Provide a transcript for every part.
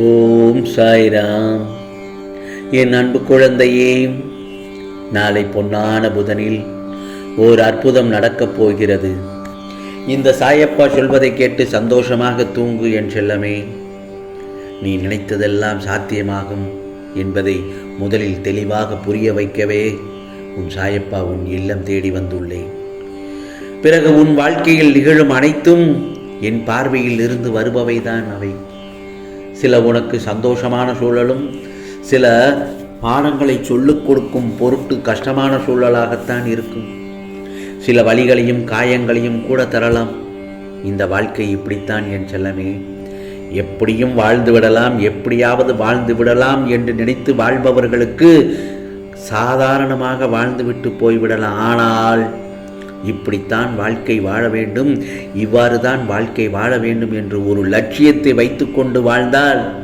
ஓம் சாய்ராம். என் அன்பு குழந்தையே நாளை பொன்னான புதனில் ஓர் அற்புதம் நடக்கப் போகிறது. இந்த சாயப்பா சொல்வதை கேட்டு சந்தோஷமாக தூங்கு என் செல்லமே. நீ நினைத்ததெல்லாம் சாத்தியமாகும் என்பதை முதலில் தெளிவாக புரிய வைக்கவே உன் சாயப்பா உன் இல்லம் தேடி வந்துள்ளேன் பிறகு உன் வாழ்க்கையில் நிகழும் அனைத்தும் என் பார்வையில் இருந்து வருபவைதான் அவை. சில உனக்கு சந்தோஷமான சூழலும் சில பாடங்களை சொல்லிக் கொடுக்கும் பொருட்டு கஷ்டமான சூழலாகத்தான் இருக்கும். சில வழிகளையும் காயங்களையும் கூட தரலாம். இந்த வாழ்க்கை இப்படித்தான் என் செல்லமே. எப்படியும் வாழ்ந்து விடலாம் எப்படியாவது வாழ்ந்து விடலாம் என்று நினைத்து வாழ்பவர்களுக்கு சாதாரணமாக வாழ்ந்துவிட்டு போய்விடலாம். ஆனால் இப்படித்தான் வாழ்க்கை வாழ வேண்டும். இவ்வாறு தான் வாழ்க்கை வாழ வேண்டும் என்று ஒரு லட்சியத்தை வைத்துக்கொண்டு வாழ்ந்தால்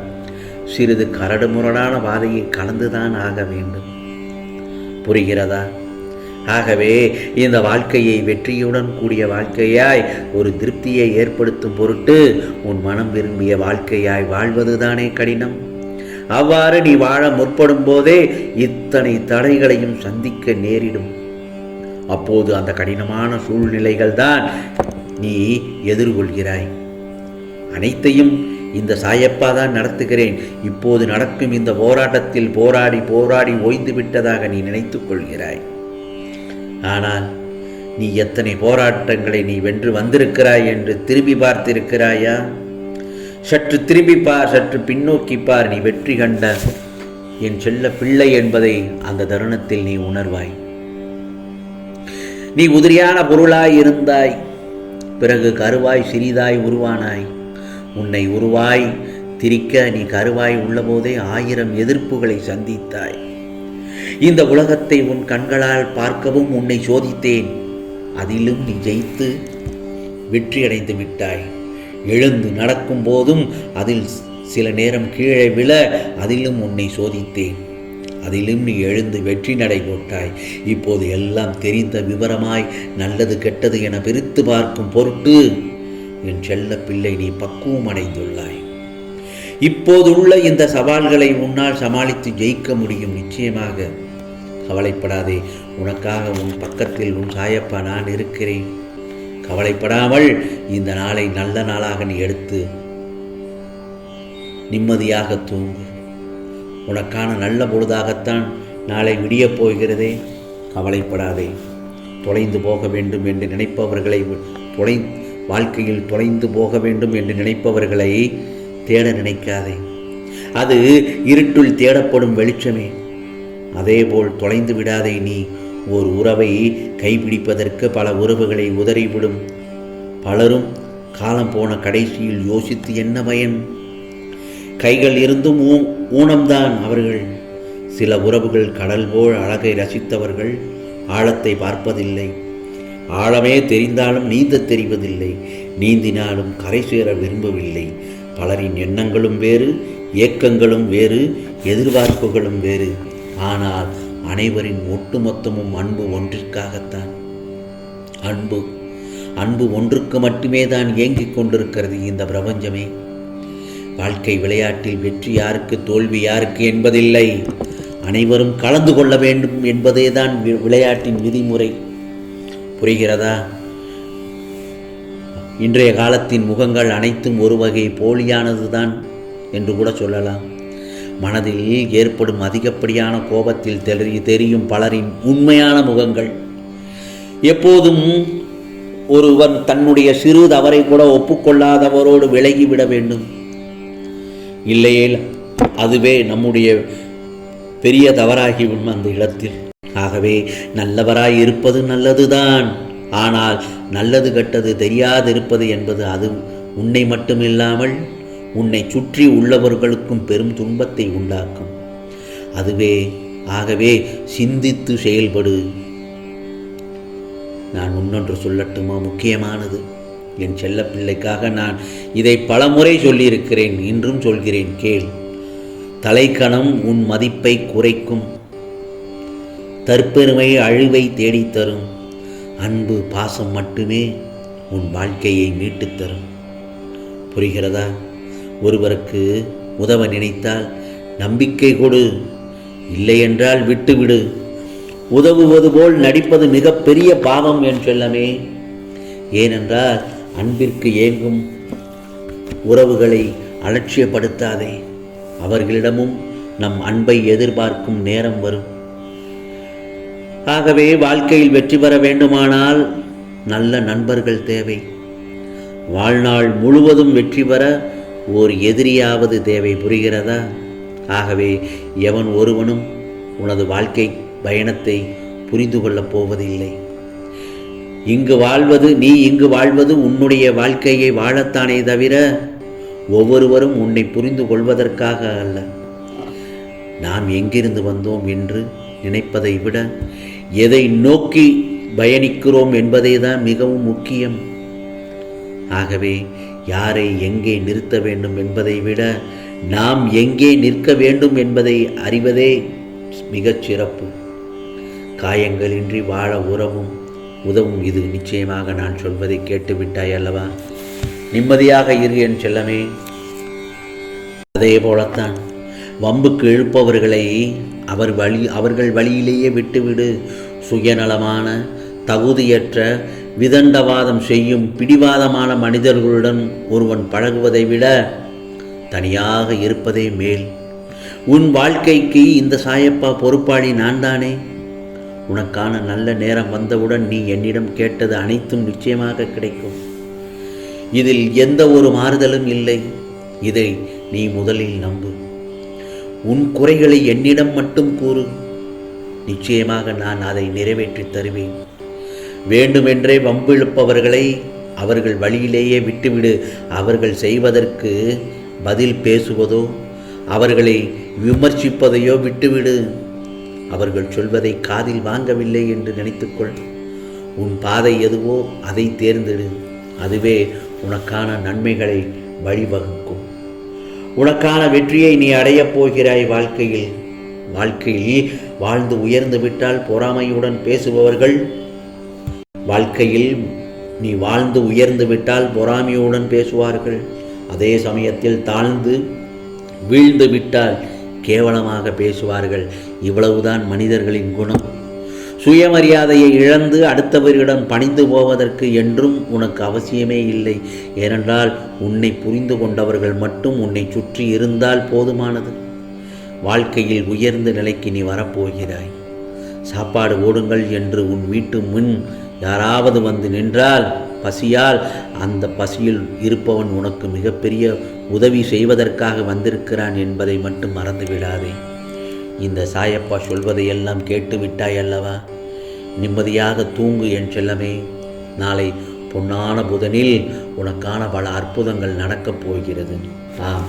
சிறிது கரடுமுரடான பாதையை கலந்துதான் ஆக வேண்டும். புரிகிறதா? ஆகவே இந்த வாழ்க்கையை வெற்றியுடன் கூடிய வாழ்க்கையாய் ஒரு திருப்தியை ஏற்படுத்தும் பொருட்டு உன் மனம் விரும்பிய வாழ்க்கையாய் வாழ்வதுதானே கடினம். அவ்வாறு நீ வாழ முற்படும் போதே இத்தனை தடைகளையும் சந்திக்க நேரிடும். அப்போது அந்த கடினமான சூழ்நிலைகள் தான் நீ எதிர்கொள்கிறாய். அனைத்தையும் இந்த சாயப்பா தான் நடத்துகிறேன். இப்போது நடக்கும் இந்த போராட்டத்தில் போராடி போராடி ஓய்ந்து விட்டதாக நீ நினைத்துக் கொள்கிறாய். ஆனால் நீ எத்தனை போராட்டங்களை நீ வென்று வந்திருக்கிறாய் என்று திரும்பி பார்த்திருக்கிறாயா? சற்று திரும்பி பார் சற்று பின்னோக்கி பார் நீ வெற்றி கண்ட என் செல்ல பிள்ளை என்பதை அந்த தருணத்தில் நீ உணர்வாய். நீ உதிரியான பொருளாய் இருந்தாய். பிறகு கருவாய் சிறிதாய் உருவானாய். உன்னை உருவாய் திரிக்க நீ கருவாய் உள்ளபோதே ஆயிரம் எதிர்ப்புகளை சந்தித்தாய். இந்த உலகத்தை உன் கண்களால் பார்க்கவும் உன்னை சோதித்தேன். அதிலும் நீ ஜெயித்து வெற்றியடைந்து விட்டாய். எழுந்து நடக்கும் போதும் அதில் சில நேரம் கீழே விழ அதிலும் உன்னை சோதித்தேன். அதிலும் நீ எழுந்து வெற்றி நடை போட்டாய். இப்போது எல்லாம் தெரிந்த விவரமாய் நல்லது கெட்டது என பிரித்து பார்க்கும் பொருட்டு என் செல்ல பிள்ளை நீ பக்குவம் அடைந்துள்ளாய். இப்போதுள்ள இந்த சவால்களை உன்னால் சமாளித்து ஜெயிக்க முடியும் நிச்சயமாக. கவலைப்படாதே உனக்காக உன் பக்கத்தில் உன் சாயப்பா நான் இருக்கிறேன். கவலைப்படாமல் இந்த நாளை நல்ல நாளாக நீ எடுத்து நிம்மதியாக தூங்கு. உனக்கான நல்ல பொழுதாகத்தான் நாளை விடியப் போகிறதே. கவலைப்படாதே. தொலைந்து போக வேண்டும் என்று நினைப்பவர்களை தொலை வாழ்க்கையில் தொலைந்து போக வேண்டும் என்று நினைப்பவர்களை தேட நினைக்காதே. அது இருட்டுள் தேடப்படும் வெளிச்சமே. அதேபோல் தொலைந்து விடாதே நீ. ஓர் உறவை கைப்பிடிப்பதற்கு பல உறவுகளை உதறிவிடும். பலரும் காலம் போன கடைசியில் யோசித்து என்ன பயன்? கைகள் இருந்தும் ஊ ஊனம்தான் அவர்கள். சில உறவுகள் கடல் போல் அழகை ரசித்தவர்கள் ஆழத்தை பார்ப்பதில்லை. ஆழமே தெரிந்தாலும் நீந்த தெரிவதில்லை. நீந்தினாலும் கரை சேர விரும்பவில்லை. பலரின் எண்ணங்களும் வேறு ஏக்கங்களும் வேறு எதிர்பார்ப்புகளும் வேறு. ஆனால் அனைவரின் ஒட்டுமொத்தமும் அன்பு ஒன்றிற்காகத்தான். அன்பு அன்பு ஒன்றுக்கு மட்டுமே தான் இயங்கிக் கொண்டிருக்கிறது இந்த பிரபஞ்சமே. வாழ்க்கை விளையாட்டில் வெற்றி யாருக்கு தோல்வி யாருக்கு என்பதில்லை. அனைவரும் கலந்து கொள்ள வேண்டும் என்பதே தான் விளையாட்டின் விதிமுறை. புரிகிறதா? இன்றைய காலத்தின் முகங்கள் அனைத்தும் ஒரு வகை போலியானது தான் என்று கூட சொல்லலாம். மனதில் ஏற்படும் அதிகப்படியான கோபத்தில் தெரி தெரியும் பலரின் உண்மையான முகங்கள். எப்போதும் ஒருவன் தன்னுடைய சிறு தவறை கூட ஒப்புக்கொள்ளாதவரோடு விலகிவிட வேண்டும். இல்லையேல் அதுவே நம்முடைய பெரிய தவறாகிவிடும் அந்த இடத்தில். ஆகவே நல்லவராய் இருப்பது நல்லதுதான். ஆனால் நல்லது கெட்டது தெரியாதிருப்பது என்பது அது உன்னை மட்டுமில்லாமல் உன்னை சுற்றி உள்ளவர்களுக்கும் பெரும் துன்பத்தை உண்டாக்கும். அதுவே ஆகவே சிந்தித்து செயல்படு. நான் முன்னொன்று சொல்லட்டுமா? முக்கியமானது. என் செல்ல பிள்ளைக்காக நான் இதை பலமுறை சொல்லியிருக்கிறேன் இன்றும் சொல்கிறேன் கேள். தலைக்கணம் உன் மதிப்பை குறைக்கும். தற்பெருமை அழிவை தேடித்தரும். அன்பு பாசம் மட்டுமே உன் வாழ்க்கையை மீட்டுத்தரும். புரிகிறதா? ஒருவருக்கு உதவ நினைத்தால் நம்பிக்கை கொடு. இல்லையென்றால் விட்டுவிடு. உதவுவது போல் நடிப்பது மிகப்பெரிய பாவம் என் சொல்லமே. ஏனென்றால் அன்பிற்கு ஏங்கும் உறவுகளை அலட்சியப்படுத்தாதே. அவர்களிடமும் நம் அன்பை எதிர்பார்க்கும் நேரம் வரும். ஆகவே வாழ்க்கையில் வெற்றி பெற வேண்டுமானால் நல்ல நண்பர்கள் தேவை. வாழ்நாள் முழுவதும் வெற்றி பெற ஓர் எதிரியாவது தேவை புரிகிறதா? ஆகவே எவன் ஒருவனும் உனது வாழ்க்கை பயணத்தை புரிந்து கொள்ளப் போவதில்லை. இங்கு வாழ்வது நீ இங்கு வாழ்வது உன்னுடைய வாழ்க்கையை வாழத்தானே தவிர ஒவ்வொருவரும் உன்னை புரிந்து கொள்வதற்காக அல்ல. நாம் எங்கிருந்து வந்தோம் என்று நினைப்பதை விட எதை நோக்கி பயணிக்கிறோம் என்பதே தான் மிகவும் முக்கியம். ஆகவே யாரை எங்கே நிறுத்த வேண்டும் என்பதை விட நாம் எங்கே நிற்க வேண்டும் என்பதை அறிவதே மிகச் சிறப்பு. காயங்களின்றி வாழ உறவும் உதவும். இது நிச்சயமாக நான் சொல்வதை கேட்டுவிட்டாய் அல்லவா? நிம்மதியாக இரு என் செல்லமே. அதே போலத்தான் வம்புக்கு இழுப்பவர்களை அவர் வழி அவர்கள் வழியிலேயே விட்டுவிடு. சுயநலமான தகுதியற்ற விதண்டவாதம் செய்யும் பிடிவாதமான மனிதர்களுடன் ஒருவன் பழகுவதை விட தனியாக இருப்பதே மேல். உன் வாழ்க்கைக்கு இந்த சாயப்பா பொறுப்பாளி நான் தானே உனக்கான நல்ல நேரம் வந்தவுடன் நீ என்னிடம் கேட்டது அனைத்தும் நிச்சயமாக கிடைக்கும். இதில் எந்த ஒரு மாறுதலும் இல்லை. இதை நீ முதலில் நம்பு. உன் குறைகளை என்னிடம் மட்டும் கூறு. நிச்சயமாக நான் அதை நிறைவேற்றித் தருவேன். வேண்டுமென்றே வம்பிழுப்பவர்களை அவர்கள் வழியிலேயே விட்டுவிடு. அவர்கள் செய்வதற்கு பதில் பேசுவதோ அவர்களை விமர்சிப்பதையோ விட்டுவிடு. அவர்கள் சொல்வதை காதில் வாங்கவில்லை என்று நினைத்துக்கொள். உன் பாதை எதுவோ அதை தேர்ந்தெடு. அதுவே உனக்கான நன்மைகளை வழிவகுக்கும். உனக்கான வெற்றியை நீ அடையப் போகிறாய் வாழ்க்கையில். வாழ்க்கையில் வாழ்ந்து உயர்ந்து விட்டால் பொறாமையுடன் பேசுபவர்கள் வாழ்க்கையில் நீ வாழ்ந்து உயர்ந்து விட்டால் பொறாமையுடன் பேசுவார்கள். அதே சமயத்தில் தாழ்ந்து வீழ்ந்து விட்டால் கேவலமாக பேசுவார்கள். இவ்வளவுதான் மனிதர்களின் குணம். சுயமரியாதையை இழந்து அடுத்தவரிடம் பணிந்து போவதற்கு என்றும் உனக்கு அவசியமே இல்லை. ஏனென்றால் உன்னை புரிந்து கொண்டவர்கள் மட்டும் உன்னை சுற்றி இருந்தால் போதுமானது. வாழ்க்கையில் உயர்ந்த நிலைக்கு நீ வரப்போகிறாய். சாப்பாடு ஓடுங்கள் என்று உன் வீட்டு முன் யாராவது வந்து நின்றால் பசியால் அந்த பசியில் இருப்பவன் உனக்கு மிகப்பெரிய உதவி செய்வதற்காக வந்திருக்கிறான் என்பதை மட்டும் மறந்து விடாதே இந்த சாயப்பா சொல்வதையெல்லாம் கேட்டு விட்டாய் அல்லவா? நிம்மதியாக தூங்கு என் செல்லமே. நாளை பொன்னான புதனில் உனக்கான பல அற்புதங்கள் நடக்கப் போகிறது. ஆம்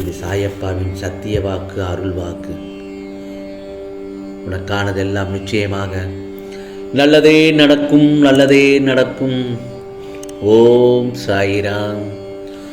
இது சாயப்பாவின் சத்திய வாக்கு அருள் வாக்கு. உனக்கானதெல்லாம் நிச்சயமாக. நல்லதே நடக்கும் நல்லதே நடக்கும். ஓம் சாயிராம்.